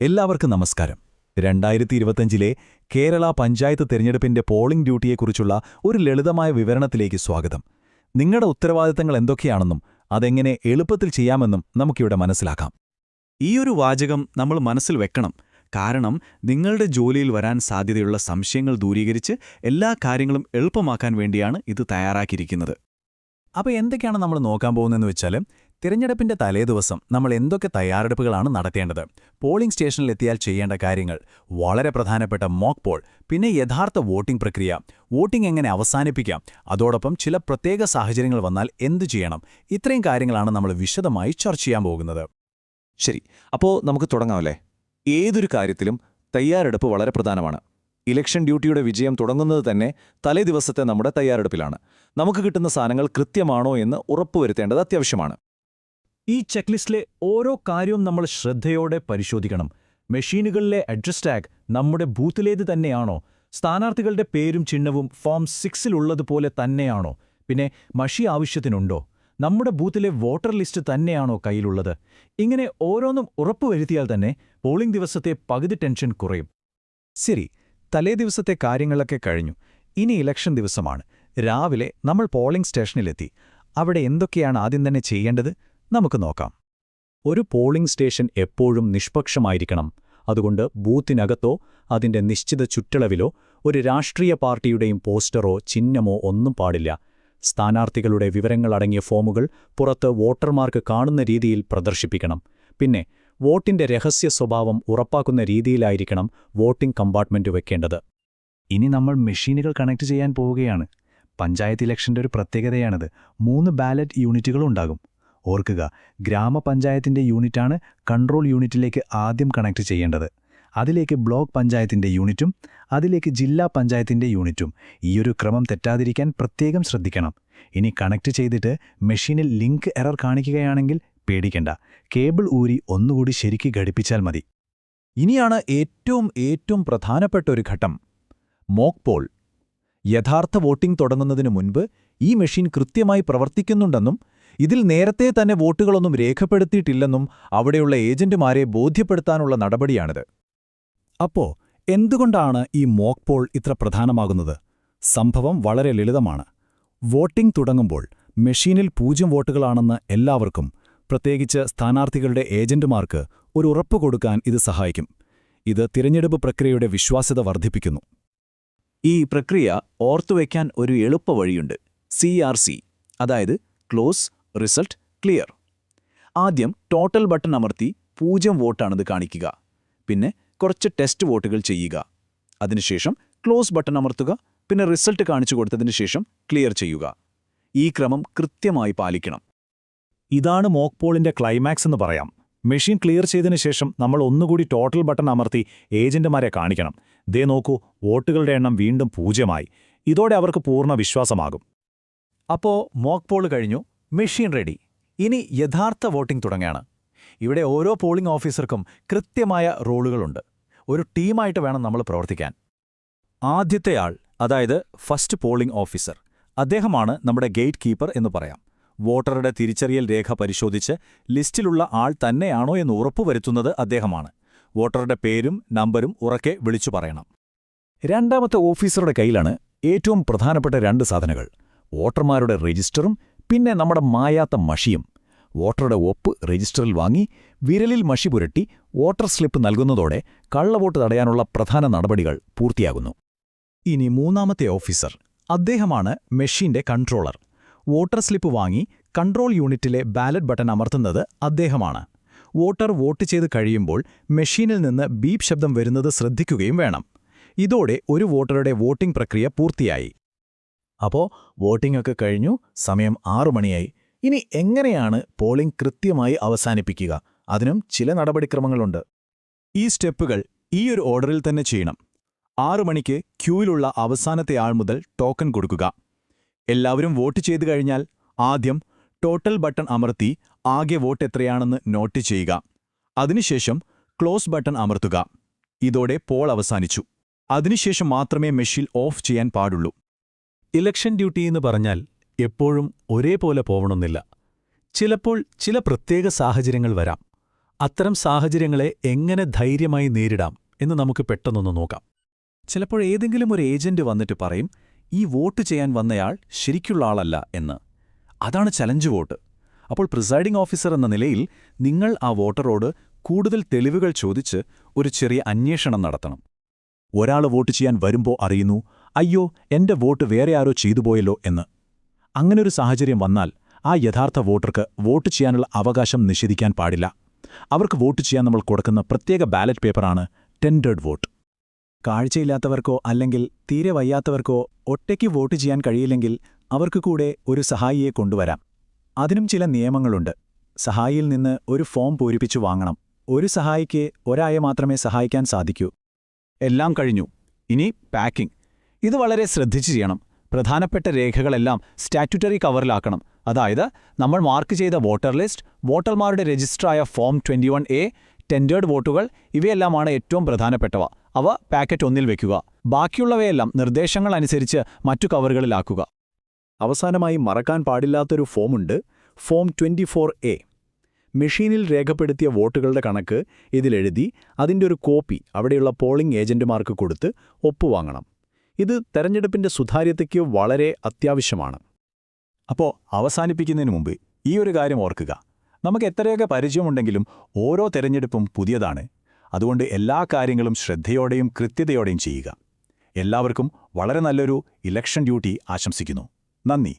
എല്ലാവർക്കും നമസ്കാരം. രണ്ടായിരത്തി ഇരുപത്തഞ്ചിലെ കേരള പഞ്ചായത്ത് തെരഞ്ഞെടുപ്പിന്റെ പോളിംഗ് ഡ്യൂട്ടിയെക്കുറിച്ചുള്ള ഒരു ലളിതമായ വിവരണത്തിലേക്ക് സ്വാഗതം. നിങ്ങളുടെ ഉത്തരവാദിത്തങ്ങൾ എന്തൊക്കെയാണെന്നും അതെങ്ങനെ എളുപ്പത്തിൽ ചെയ്യാമെന്നും നമുക്കിവിടെ മനസ്സിലാക്കാം. ഈയൊരു വാചകം നമ്മൾ മനസ്സിൽ വെക്കണം. കാരണം നിങ്ങളുടെ ജോലിയിൽ വരാൻ സാധ്യതയുള്ള സംശയങ്ങൾ ദൂരീകരിച്ച് എല്ലാ കാര്യങ്ങളും എളുപ്പമാക്കാൻ വേണ്ടിയാണ് ഇത് തയ്യാറാക്കിയിരിക്കുന്നത്. അപ്പോൾ എന്തൊക്കെയാണ് നമ്മൾ നോക്കാൻ പോകുന്നതെന്ന് വെച്ചാൽ തിരഞ്ഞെടുപ്പിന്റെ തലേദിവസം നമ്മൾ എന്തൊക്കെ തയ്യാറെടുപ്പുകളാണ് നടത്തേണ്ടത്? പോളിംഗ് സ്റ്റേഷനിലെത്തിയാൽ ചെയ്യേണ്ട കാര്യങ്ങൾ. വളരെ പ്രധാനപ്പെട്ട മോക്ക് പോൾ പിന്നെ യഥാർത്ഥ വോട്ടിംഗ് പ്രക്രിയ. വോട്ടിംഗ് എങ്ങനെ അവസാനിപ്പിക്കാം? അതോടൊപ്പം ചില പ്രത്യേക സാഹചര്യങ്ങൾ വന്നാൽ എന്തു ചെയ്യണം? ഇത്രയും കാര്യങ്ങളാണ് നമ്മൾ വിശദമായി ചർച്ച ചെയ്യാൻ പോകുന്നത്. ശരി. അപ്പോൾ നമുക്ക് തുടങ്ങാമല്ലേ? ഏതൊരു കാര്യത്തിലും തയ്യാറെടുപ്പ് വളരെ പ്രധാനമാണ്. ഇലക്ഷൻ ഡ്യൂട്ടിയുടെ വിജയം തുടങ്ങുന്നത് തന്നെ തലേ ദിവസത്തെ നമ്മുടെ തയ്യാറെടുപ്പിലാണ്. നമുക്ക് കിട്ടുന്ന സാധനങ്ങൾ കൃത്യമാണോ എന്ന് ഉറപ്പുവരുത്തേണ്ടത് അത്യാവശ്യമാണ്. ഈ ചെക്ക്ലിസ്റ്റിലെ ഓരോ കാര്യവും നമ്മൾ ശ്രദ്ധയോടെ പരിശോധിക്കണം. മെഷീനുകളിലെ അഡ്രസ് ടാഗ് നമ്മുടെ ബൂത്തിലേത് തന്നെയാണോ? സ്ഥാനാർത്ഥികളുടെ പേരും ചിഹ്നവും ഫോം സിക്സിലുള്ളതുപോലെ തന്നെയാണോ? പിന്നെ മഷി ആവശ്യത്തിനുണ്ടോ? നമ്മുടെ ബൂത്തിലെ വോട്ടർ ലിസ്റ്റ് തന്നെയാണോ കയ്യിലുള്ളത്? ഇങ്ങനെ ഓരോന്നും ഉറപ്പുവരുത്തിയാൽ തന്നെ പോളിംഗ് ദിവസത്തെ പകുതി ടെൻഷൻ കുറയും. ശരി തലേദിവസത്തെ കാര്യങ്ങളൊക്കെ കഴിഞ്ഞു. ഇനി ഇലക്ഷൻ ദിവസമാണ്. രാവിലെ നമ്മൾ പോളിംഗ് സ്റ്റേഷനിലെത്തി അവിടെ എന്തൊക്കെയാണ് ആദ്യം തന്നെ ചെയ്യേണ്ടത്? നമുക്ക് നോക്കാം. ഒരു പോളിംഗ് സ്റ്റേഷൻ എപ്പോഴും നിഷ്പക്ഷമായിരിക്കണം. അതുകൊണ്ട് ബൂത്തിനകത്തോ അതിന്റെ നിശ്ചിത ചുറ്റളവിലോ ഒരു രാഷ്ട്രീയ പാർട്ടിയുടെയും പോസ്റ്ററോ ചിഹ്നമോ ഒന്നും പാടില്ല. സ്ഥാനാർത്ഥികളുടെ വിവരങ്ങളടങ്ങിയ ഫോമുകൾ പുറത്ത് വോട്ടർമാർക്ക് കാണുന്ന രീതിയിൽ പ്രദർശിപ്പിക്കണം. പിന്നെ വോട്ടിന്റെ രഹസ്യ സ്വഭാവം ഉറപ്പാക്കുന്ന രീതിയിലായിരിക്കണം വോട്ടിംഗ് കമ്പാർട്ട്മെന്റ് വെക്കേണ്ടത്. ഇനി നമ്മൾ മെഷീനുകൾ കണക്ട് ചെയ്യാൻ പോവുകയാണ്. പഞ്ചായത്ത് ഇലക്ഷന്റെ ഒരു പ്രത്യേകതയാണിത്. മൂന്ന് ബാലറ്റ് യൂണിറ്റുകളുണ്ടാകും. ഓർക്കുക ഗ്രാമപഞ്ചായത്തിന്റെ യൂണിറ്റാണ് കൺട്രോൾ യൂണിറ്റിലേക്ക് ആദ്യം കണക്ട് ചെയ്യേണ്ടത്. അതിലേക്ക് ബ്ലോക്ക് പഞ്ചായത്തിന്റെ യൂണിറ്റും അതിലേക്ക് ജില്ലാ പഞ്ചായത്തിന്റെ യൂണിറ്റും. ഈയൊരു ക്രമം തെറ്റാതിരിക്കാൻ പ്രത്യേകം ശ്രദ്ധിക്കണം. ഇനി കണക്ട് ചെയ്തിട്ട് മെഷീനിൽ ലിങ്ക് എറർ കാണിക്കുകയാണെങ്കിൽ പേടിക്കണ്ട. കേബിൾ ഊരി ഒന്നുകൂടി ശരിക്ക് ഘടിപ്പിച്ചാൽ മതി. ഇനിയാണ് ഏറ്റവും ഏറ്റവും പ്രധാനപ്പെട്ട ഒരു ഘട്ടം. Mock Paul. യഥാർത്ഥ വോട്ടിംഗ് തുടങ്ങുന്നതിനു മുൻപ് ഈ മെഷീൻ കൃത്യമായി പ്രവർത്തിക്കുന്നുണ്ടെന്നും ഇതിൽ നേരത്തെ തന്നെ വോട്ടുകളൊന്നും രേഖപ്പെടുത്തിയിട്ടില്ലെന്നും അവിടെയുള്ള ഏജന്റുമാരെ ബോധ്യപ്പെടുത്താനുള്ള നടപടിയാണിത്. അപ്പോ എന്തുകൊണ്ടാണ് ഈ മോക്ക് പോൾ ഇത്ര പ്രധാനമാകുന്നത്? സംഭവം വളരെ ലളിതമാണ്. വോട്ടിംഗ് തുടങ്ങുമ്പോൾ മെഷീനിൽ പൂജ്യം വോട്ടുകളാണെന്ന് എല്ലാവർക്കും പ്രത്യേകിച്ച് സ്ഥാനാർത്ഥികളുടെ ഏജന്റുമാർക്ക് ഒരു ഉറപ്പ് കൊടുക്കാൻ ഇത് സഹായിക്കും. ഇത് തിരഞ്ഞെടുപ്പ് പ്രക്രിയയുടെ വിശ്വാസ്യത വർദ്ധിപ്പിക്കുന്നു. ഈ പ്രക്രിയ ഓർത്തുവയ്ക്കാൻ ഒരു എളുപ്പ വഴിയുണ്ട് സി ആർ സി അതായത് ക്ലോസ് റിസൾട്ട് ക്ലിയർ. ആദ്യം ടോട്ടൽ ബട്ടൺ അമർത്തി പൂജ്യം വോട്ടാണിത് കാണിക്കുക. പിന്നെ കുറച്ച് ടെസ്റ്റ് വോട്ടുകൾ ചെയ്യുക. അതിനുശേഷം ക്ലോസ് ബട്ടൺ അമർത്തുക പിന്നെ റിസൾട്ട് കാണിച്ചു കൊടുത്തതിന് ശേഷം ക്ലിയർ ചെയ്യുക. ഈ ക്രമം കൃത്യമായി പാലിക്കണം. ഇതാണ് മോക്ക് പോളിന്റെ ക്ലൈമാക്സ് എന്ന് പറയാം. മെഷീൻ ക്ലിയർ ചെയ്തതിന് ശേഷം നമ്മൾ ഒന്നുകൂടി ടോട്ടൽ ബട്ടൺ അമർത്തി ഏജന്റുമാരെ കാണിക്കണം. ദേ നോക്കൂ വോട്ടുകളുടെ എണ്ണം വീണ്ടും പൂജ്യമായി. ഇതോടെ അവർക്ക് പൂർണ വിശ്വാസമാകും. അപ്പോ മോക്ക് പോൾ കഴിഞ്ഞു. Machine ready. ഇനി യഥാർത്ഥ വോട്ടിംഗ് തുടങ്ങുകയാണ് ഇവിടെ ഓരോ പോളിംഗ് ഓഫീസർക്കും കൃത്യമായ റോളുകളുണ്ട്. ഒരു ടീമായിട്ട് വേണം നമ്മൾ പ്രവർത്തിക്കാൻ. ആദ്യത്തെയാൾ അതായത് ഫസ്റ്റ് പോളിംഗ് ഓഫീസർ അദ്ദേഹമാണ് നമ്മുടെ ഗേറ്റ് കീപ്പർ എന്ന് പറയാം. വോട്ടറുടെ തിരിച്ചറിയൽ രേഖ പരിശോധിച്ച് ലിസ്റ്റിലുള്ള ആൾ തന്നെയാണോ എന്ന് ഉറപ്പുവരുത്തുന്നത് അദ്ദേഹമാണ്. വോട്ടറുടെ പേരും നമ്പരും ഉറക്കെ വിളിച്ചു പറയണം. രണ്ടാമത്തെ ഓഫീസറുടെ കയ്യിലാണ് ഏറ്റവും പ്രധാനപ്പെട്ട രണ്ട് സാധനങ്ങൾ. വോട്ടർമാരുടെ രജിസ്റ്ററും പിന്നെ നമ്മുടെ മായാത്ത മഷിയും. വോട്ടറുടെ ഒപ്പ് രജിസ്റ്ററിൽ വാങ്ങി വിരലിൽ മഷി പുരട്ടി വോട്ടർ സ്ലിപ്പ് നൽകുന്നതോടെ കള്ളവോട്ട് തടയാനുള്ള പ്രധാന നടപടികൾ പൂർത്തിയാകുന്നു. ഇനി മൂന്നാമത്തെ ഓഫീസർ. അദ്ദേഹമാണ് മെഷീന്റെ കൺട്രോളർ. വോട്ടർ സ്ലിപ്പ് വാങ്ങി കൺട്രോൾ യൂണിറ്റിലെ ബാലറ്റ് ബട്ടൺ അമർത്തുന്നത് അദ്ദേഹമാണ്. വോട്ടർ വോട്ട് ചെയ്ത് കഴിയുമ്പോൾ മെഷീനിൽ നിന്ന് ബീപ് ശബ്ദം വരുന്നത് ശ്രദ്ധിക്കുകയും വേണം. ഇതോടെ ഒരു വോട്ടറുടെ വോട്ടിംഗ് പ്രക്രിയ പൂർത്തിയായി. അപ്പോ വോട്ടിംഗ് ഒക്കെ കഴിഞ്ഞു സമയം ആറു മണിയായി. ഇനി എങ്ങനെയാണ് പോളിംഗ് കൃത്യമായി അവസാനിപ്പിക്കുക? അതിനും ചില നടപടിക്രമങ്ങളുണ്ട്. ഈ സ്റ്റെപ്പുകൾ ഈ ഒരു ഓർഡറിൽ തന്നെ ചെയ്യണം. ആറു മണിക്ക് ക്യൂവിലുള്ള അവസാനത്തെ ആൾ മുതൽ ടോക്കൺ കൊടുക്കുക. എല്ലാവരും വോട്ട് ചെയ്തു കഴിഞ്ഞാൽ ആദ്യം ടോട്ടൽ ബട്ടൺ അമർത്തി ആകെ വോട്ട് എത്രയാണെന്ന് നോട്ട് ചെയ്യുക. അതിനുശേഷം ക്ലോസ് ബട്ടൺ അമർത്തുക. ഇതോടെ പോൾ അവസാനിച്ചു. അതിനുശേഷം മാത്രമേ മെഷീൻ ഓഫ് ചെയ്യാൻ പാടുള്ളൂ. ഇലക്ഷൻ ഡ്യൂട്ടി എന്ന് പറഞ്ഞാൽ എപ്പോഴും ഒരേപോലെ പോവണമെന്നില്ല. ചിലപ്പോൾ ചില പ്രത്യേക സാഹചര്യങ്ങൾ വരാം. അത്തരം സാഹചര്യങ്ങളെ എങ്ങനെ ധൈര്യമായി നേരിടാം എന്ന് നമുക്ക് പെട്ടെന്നൊന്ന് നോക്കാം. ചിലപ്പോൾ ഏതെങ്കിലും ഒരു ഏജന്റ് വന്നിട്ട് പറയും ഈ വോട്ട് ചെയ്യാൻ വന്നയാൾ ശരിക്കുള്ള ആളല്ല എന്ന്. അതാണ് ചലഞ്ച് വോട്ട്. അപ്പോൾ പ്രിസൈഡിംഗ് ഓഫീസർ എന്ന നിലയിൽ നിങ്ങൾ ആ വോട്ടറോട് കൂടുതൽ തെളിവുകൾ ചോദിച്ച് ഒരു ചെറിയ അന്വേഷണം നടത്തണം. ഒരാൾ വോട്ട് ചെയ്യാൻ വരുമ്പോൾ അറിയുന്നു അയ്യോ എന്റെ വോട്ട് വേറെ ആരോ ചെയ്തുപോയല്ലോ എന്ന്. അങ്ങനൊരു സാഹചര്യം വന്നാൽ ആ യഥാർത്ഥ വോട്ടർക്ക് വോട്ട് ചെയ്യാനുള്ള അവകാശം നിഷേധിക്കാൻ പാടില്ല. അവർക്ക് വോട്ട് ചെയ്യാൻ നമ്മൾ കൊടുക്കുന്ന പ്രത്യേക ബാലറ്റ് പേപ്പറാണ് ടെൻഡേഡ് വോട്ട്. കാഴ്ചയില്ലാത്തവർക്കോ അല്ലെങ്കിൽ തീരെ വയ്യാത്തവർക്കോ ഒറ്റയ്ക്ക് വോട്ട് ചെയ്യാൻ കഴിയില്ലെങ്കിൽ അവർക്ക് കൂടെ ഒരു സഹായിയെ കൊണ്ടുവരാം. അതിനും ചില നിയമങ്ങളുണ്ട്. സഹായിയിൽ നിന്ന് ഒരു ഫോം പൂരിപ്പിച്ചു വാങ്ങണം. ഒരു സഹായിക്ക് ഒരായെ മാത്രമേ സഹായിക്കാൻ സാധിക്കൂ. എല്ലാം കഴിഞ്ഞു. ഇനി പാക്കിംഗ് ഇത് വളരെ ശ്രദ്ധിച്ചു ചെയ്യണം. പ്രധാനപ്പെട്ട രേഖകളെല്ലാം സ്റ്റാറ്റ്യൂട്ടറി കവറിലാക്കണം. അതായത് നമ്മൾ മാർക്ക് ചെയ്ത വോട്ടർ ലിസ്റ്റ് വോട്ടർമാരുടെ രജിസ്റ്ററായ form twenty one A tendered വോട്ടുകൾ ഇവയെല്ലാമാണ് ഏറ്റവും പ്രധാനപ്പെട്ടവ. അവ പാക്കറ്റ് ഒന്നിൽ വെക്കുക. ബാക്കിയുള്ളവയെല്ലാം നിർദ്ദേശങ്ങൾ അനുസരിച്ച് മറ്റു കവറുകളിലാക്കുക. അവസാനമായി മറക്കാൻ പാടില്ലാത്തൊരു ഫോമുണ്ട് ഫോം ട്വന്റി ഫോർ എ. മെഷീനിൽ രേഖപ്പെടുത്തിയ വോട്ടുകളുടെ കണക്ക് ഇതിലെഴുതി അതിന്റെ ഒരു കോപ്പി അവിടെയുള്ള പോളിംഗ് ഏജന്റുമാർക്ക് കൊടുത്ത് ഒപ്പുവാങ്ങണം. ഇത് തെരഞ്ഞെടുപ്പിന്റെ സുതാര്യതയ്ക്ക് വളരെ അത്യാവശ്യമാണ്. അപ്പോൾ അവസാനിപ്പിക്കുന്നതിന് മുമ്പ് ഈ ഒരു കാര്യം ഓർക്കുക. നമുക്ക് എത്രയൊക്കെ പരിചയമുണ്ടെങ്കിലും ഓരോ തെരഞ്ഞെടുപ്പും പുതിയതാണ്. അതുകൊണ്ട് എല്ലാ കാര്യങ്ങളും ശ്രദ്ധയോടെയും കൃത്യതയോടെയും ചെയ്യുക. എല്ലാവർക്കും വളരെ നല്ലൊരു ഇലക്ഷൻ ഡ്യൂട്ടി ആശംസിക്കുന്നു. നന്ദി.